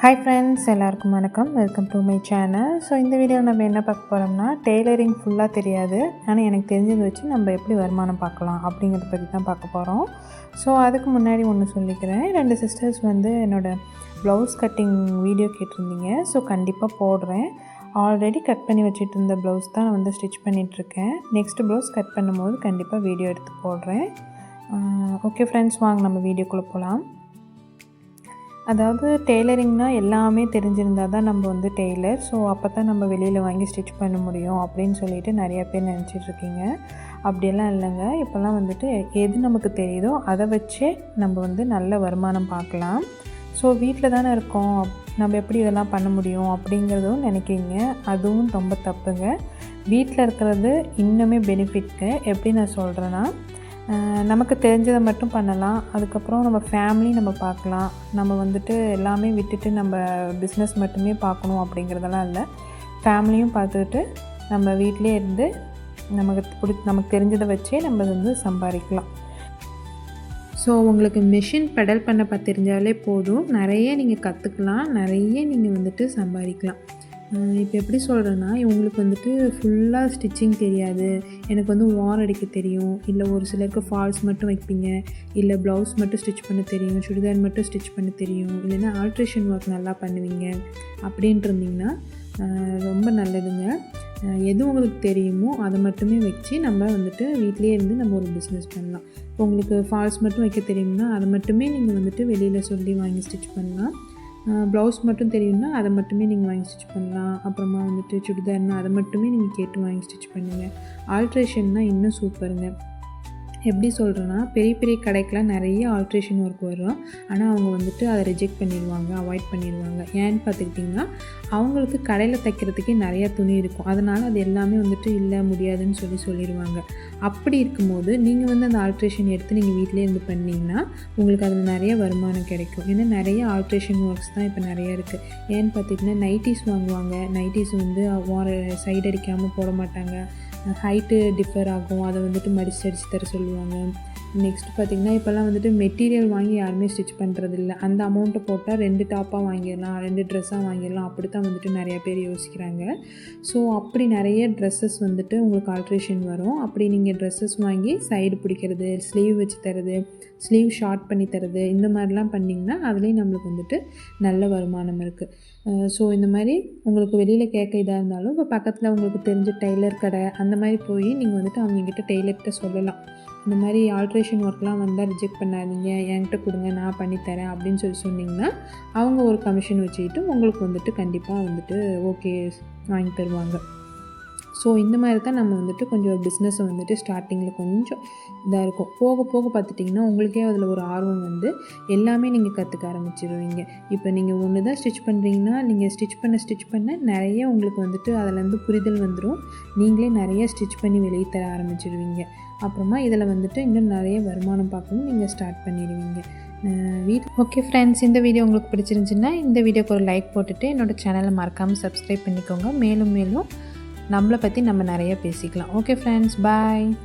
Hi friends எல்லாருக்கும் வணக்கம். Welcome to my channel so இந்த வீடியோவில் நம்ம என்ன பார்க்க போகிறோம்னா டெய்லரிங் ஃபுல்லாக தெரியாது. ஆனால் எனக்கு தெரிஞ்சதை வச்சு நம்ம எப்படி வருமானம் பார்க்கலாம் அப்படிங்கிறத பற்றி தான் பார்க்க போகிறோம் ஸோ அதுக்கு முன்னாடி ஒன்று சொல்லிக்கிறேன். ரெண்டு சிஸ்டர்ஸ் வந்து என்னோடய ப்ளவுஸ் கட்டிங் வீடியோ கேட்டிருந்தீங்க. ஸோ கண்டிப்பாக போடுறேன். ஆல்ரெடி கட் பண்ணி வச்சுட்டு இருந்த ப்ளவுஸ் தான் நான் வந்து ஸ்டிச் பண்ணிகிட்ருக்கேன் நெக்ஸ்ட் ப்ளவுஸ் கட் பண்ணும்போது கண்டிப்பாக வீடியோ எடுத்து போடுறேன். ஓகே ஃப்ரெண்ட்ஸ் வாங்க நம்ம வீடியோக்குள்ளே போகலாம் அதாவது டெய்லரிங்னால் எல்லாமே தெரிஞ்சிருந்தால் தான் நம்ம வந்து டெய்லர். ஸோ அப்போ தான் நம்ம வெளியில் வாங்கி ஸ்டிச் பண்ண முடியும் அப்படின்னு சொல்லிட்டு நிறைய பேர் நினச்சிட்ருக்கீங்க அப்படியெல்லாம் இல்லைங்க. இப்போல்லாம் வந்துட்டு எது நமக்கு தெரியுதோ அதை வச்சே நம்ம வந்து நல்ல வருமானம் பார்க்கலாம். ஸோ வீட்டில் தானே இருக்கோம். நம்ம எப்படி இதெல்லாம் பண்ண முடியும் அப்படிங்கிறதும் நினைக்கிறீங்க. அதுவும் ரொம்ப தப்புங்க. வீட்டில் இருக்கிறது இன்னுமே பெனிஃபிட்க்கு எப்படி நான் சொல்கிறேன்னா நமக்கு தெரிஞ்சதை மட்டும் பண்ணலாம். அதுக்கப்புறம் நம்ம ஃபேமிலி நம்ம பார்க்கலாம். நம்ம வந்துட்டு எல்லாமே விட்டுட்டு நம்ம பிஸ்னஸ் மட்டுமே பார்க்கணும் அப்படிங்கிறதெல்லாம் இல்லை. ஃபேமிலியும் பார்த்துக்கிட்டு நம்ம வீட்டிலே இருந்து நமக்கு பிடி நமக்கு தெரிஞ்சதை வச்சே நம்ம வந்து சம்பாதிக்கலாம். ஸோ உங்களுக்கு மிஷின் பெடல் பண்ண தெரிஞ்சாலே போதும். நிறைய நீங்கள் கற்றுக்கலாம் நிறைய நீங்கள் வந்துட்டு சம்பாதிக்கலாம். இப்போ எப்படி சொல்கிறேன்னா இவங்களுக்கு வந்துட்டு ஃபுல்லாக ஸ்டிச்சிங் தெரியாது. எனக்கு வந்து வார் அடிக்க தெரியும். இல்லை ஒரு சிலருக்கு ஃபால்ஸ் மட்டும் வைப்பீங்க. இல்லை ப்ளவுஸ் மட்டும் ஸ்டிச் பண்ண தெரியும். சுடிதார் மட்டும் ஸ்டிச் பண்ண தெரியும். இல்லைன்னா ஆல்ட்ரேஷன் ஒர்க் நல்லா பண்ணுவீங்க. அப்படின்ட்டு இருந்தீங்கன்னா ரொம்ப நல்லதுங்க. எது உங்களுக்கு தெரியுமோ அதை மட்டுமே வச்சு நம்ம வந்துட்டு வீட்லேயே இருந்து நம்ம ஒரு பிஸ்னஸ் பண்ணலாம். இப்போ உங்களுக்கு ஃபால்ஸ் மட்டும் வைக்க தெரியும்னா அதை மட்டுமே நீங்கள் வந்துட்டு வெளியில் சொல்லி வாங்கி ஸ்டிச் பண்ணலாம். ப்ளவுஸ் மட்டும் தெரியும்னா அதை மட்டுமே நீங்கள் வாங்கி ஸ்டிச் பண்ணலாம். அப்புறமா வந்துட்டு சுடிதார்னால் அதை மட்டுமே நீங்கள் கேட்டு வாங்கி ஸ்டிச் பண்ணுங்கள் ஆல்ட்ரேஷன்னா இன்னும் சூப்பருங்க எப்படி சொல்கிறேன்னா பெரிய பெரிய கடைக்கெலாம் நிறைய ஆல்ட்ரேஷன் ஒர்க் வரும். ஆனால் அவங்க வந்துட்டு அதை ரிஜெக்ட் பண்ணிடுவாங்க அவாய்ட் பண்ணிடுவாங்க. ஏன்னு பார்த்துக்கிட்டிங்கன்னா அவங்களுக்கு கடையில் தைக்கிறதுக்கே நிறையா துணி இருக்கும். அதனால் அது எல்லாமே வந்துட்டு இல்லை முடியாதுன்னு சொல்லி சொல்லிடுவாங்க. அப்படி இருக்கும்போது நீங்கள் வந்து அந்த ஆல்ட்ரேஷன் எடுத்து நீங்கள் வீட்டிலே இருந்து பண்ணிங்கன்னா உங்களுக்கு அதில் நிறைய வருமானம் கிடைக்கும். ஏன்னா நிறைய ஆல்ட்ரேஷன் ஒர்க்ஸ் தான் இப்போ நிறைய இருக்குது ஏன்னு பார்த்திங்கன்னா நைட்டிஸ் வாங்குவாங்க. நைட்டிஸ் வந்து சைடு அடிக்காமல் போட மாட்டாங்க. ஹைட்டு டிஃபர் ஆகும். அதை வந்துட்டு மடிச்சு அடிச்சு தர சொல்லுவாங்க. நெக்ஸ்ட் பார்த்திங்கன்னா இப்போல்லாம் வந்துட்டு மெட்டீரியல் வாங்கி யாருமே ஸ்டிச் பண்ணுறதில்ல அந்த அமௌண்ட்டை போட்டால் ரெண்டு டாப்பாக வாங்கிடலாம் ரெண்டு ட்ரெஸ்ஸாக வாங்கிடலாம். அப்படி தான் வந்துட்டு நிறையா பேர் யோசிக்கிறாங்க. ஸோ அப்படி நிறைய ட்ரெஸ்ஸஸ் வந்துட்டு உங்களுக்கு ஆல்ட்ரேஷன் வரும். அப்படி நீங்கள் ட்ரெஸ்ஸஸ் வாங்கி சைடு பிடிக்கிறது ஸ்லீவ் வச்சு தரது ஸ்லீவ் ஷார்ட் பண்ணி தரது இந்த மாதிரிலாம் பண்ணிங்கன்னா அதுலேயும் நம்மளுக்கு வந்துட்டு நல்ல வருமானம் இருக்குது ஸோ இந்த மாதிரி உங்களுக்கு வெளியில் கேட்க இதாக இருந்தாலும் இப்போ பக்கத்தில் உங்களுக்கு தெரிஞ்ச டெய்லர் கடை அந்த மாதிரி போய் நீங்கள் வந்துட்டு அவங்கக்கிட்ட டெய்லர்கிட்ட சொல்லலாம். இந்த மாதிரி ஆல்ட்ரேஷன் ஒர்க்லாம் வந்தால் ரிஜெக்ட் பண்ணாதீங்க என்கிட்ட கொடுங்க நான் பண்ணித்தரேன் அப்படின்னு சொல்லி சொன்னிங்கன்னா அவங்க ஒரு கமிஷன் வச்சுக்கிட்டு உங்களுக்கு வந்துட்டு கண்டிப்பாக வந்துட்டு ஓகே வாங்கி தருவாங்க. ஸோ இந்த மாதிரி தான் நம்ம வந்துட்டு கொஞ்சம் பிஸ்னஸை வந்துட்டு ஸ்டார்டிங்கில் கொஞ்சம் இதாக இருக்கும். போக போக பார்த்துட்டிங்கன்னா உங்களுக்கே அதில் ஒரு ஆர்வம் வந்து எல்லாமே நீங்கள் கற்றுக்க ஆரம்பிச்சிடுவீங்க இப்போ நீங்கள் ஒன்று தான் ஸ்டிச் பண்ணுறீங்கன்னா நீங்கள் ஸ்டிச் பண்ண ஸ்டிச் பண்ண நிறைய உங்களுக்கு வந்துட்டு அதிலேருந்து புரிதல் வந்துடும் நீங்களே நிறைய ஸ்டிச் பண்ணி வெளியே தர ஆரம்பிச்சிடுவீங்க அப்புறமா இதில் வந்துட்டு இன்னும் நிறைய வருமானம் பார்க்கணும் நீங்கள் ஸ்டார்ட் பண்ணிடுவீங்க வீட் ஓகே ஃப்ரெண்ட்ஸ் இந்த வீடியோ உங்களுக்கு பிடிச்சிருந்துச்சுன்னா இந்த வீடியோக்கு ஒரு லைக் போட்டுட்டு என்னோடய சேனலை மறக்காமல் சப்ஸ்கிரைப் பண்ணிக்கோங்க. மேலும் மேலும் நம்மளை பற்றி நம்ம நிறைய பேசிக்கலாம். Okay friends bye